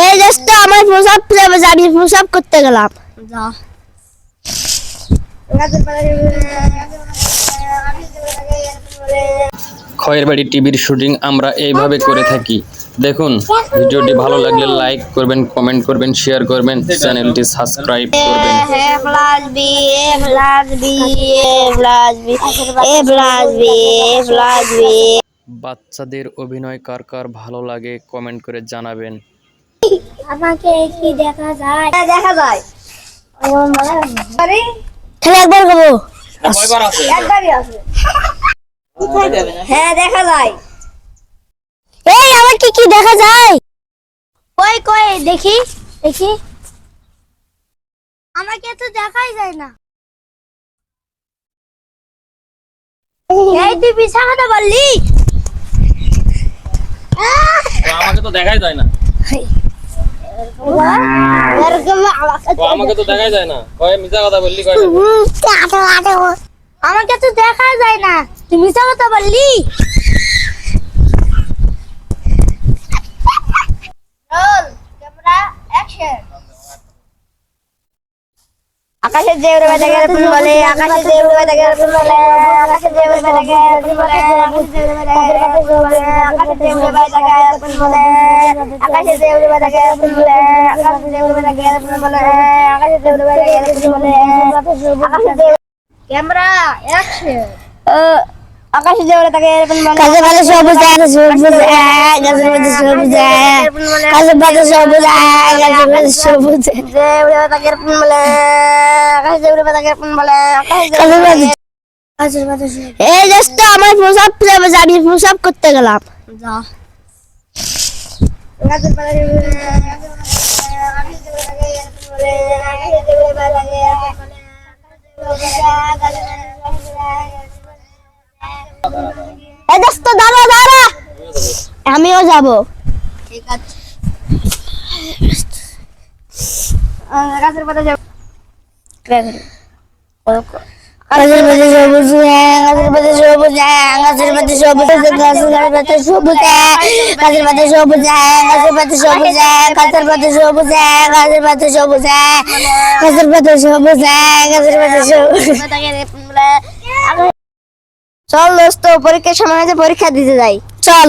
এই দোস্ত আমার প্রসাব আমি প্রসাব করতে গেলাম। খয়ের বাড়ি টিভির শুটিং আমরা এইভাবে করে থাকি। দেখুন ভিডিওটি ভালো লাগলে লাইক করবেন কমেন্ট করবেন শেয়ার করবেন চ্যানেলটি সাবস্ক্রাইব করবেন। A plus A plus B A plus B A plus B A plus B. বাচ্চাদের অভিনয় কার কার ভালো লাগে কমেন্ট করে জানাবেন। আমাকে কি দেখা যায়? দেখা যায়। তাহলে একবার খাব একবারই আছে। হ্যাঁ দেখা যায়। এই আমাকে কি দেখা যায়? কই কই দেখি দেখি। আমাকে তো দেখাই যায় না। এই তুই পিছা কথা বললি আমাকে তো দেখাই যায় না। তুই আমাকে তো দেখাই যায় না। কয় মিথ্যা কথা বললি কয় আমাকে তো দেখা যায় না। তুমি মিথ্যা কথা বললি যে উড়ে বেড়ে গেলে ফুল বলে আকাশে যে উড়ে বেড়ে গেলে ফুল বলে, আকাশে যে উড়ে বেড়ে গেলে ফুল বলে, আকাশে যে উড়ে বেড়ে গেলে ফুল বলে, আকাশে যে উড়ে বেড়ে গেলে ফুল বলে, আকাশে যে উড়ে বেড়ে গেলে ফুল বলে, আকাশে যে উড়ে বেড়ে গেলে ফুল বলে, আকাশে যে উড়ে বেড়ে গেলে ফুল বলে, আকাশে যে ক্যামেরা অ্যাকশন আকাশে যাওয়ার তাকে কাছে হ্যাঁ, হ্যাঁ, ভালো সবুজ সবুজ গাছের মধ্যে সবুজ কাছে ভালো সবুজ গাছের মধ্যে সবুজ তাকে বলে আকাশে উড়ে তাকে বলে আকাশে এই দোস্ত আমার প্রসাব আমি প্রসাব করতে গেলাম। যা। গাছের পাতা গাছের পাতা আকাশে যাওয়ার তাকে বলে এই দোস্ত দাঁড়া দাঁড়া আমিও যাব ঠিক আছে গাছের পাতা যাব গাছের পাতা সবুজ গাছের পাতা সবুজ গাছের পাতা সবুজ গাছের পাতা সবুজ গাছের পাতা সবুজ গাছের পাতা সবুজ গাছের পাতা সবুজ গাছের পাতা সবুজ গাছের পাতা সবুজ গাছের পাতা সবুজ চল দোস্ত পরীক্ষার সময় পরীক্ষা দিতে যাই। চল।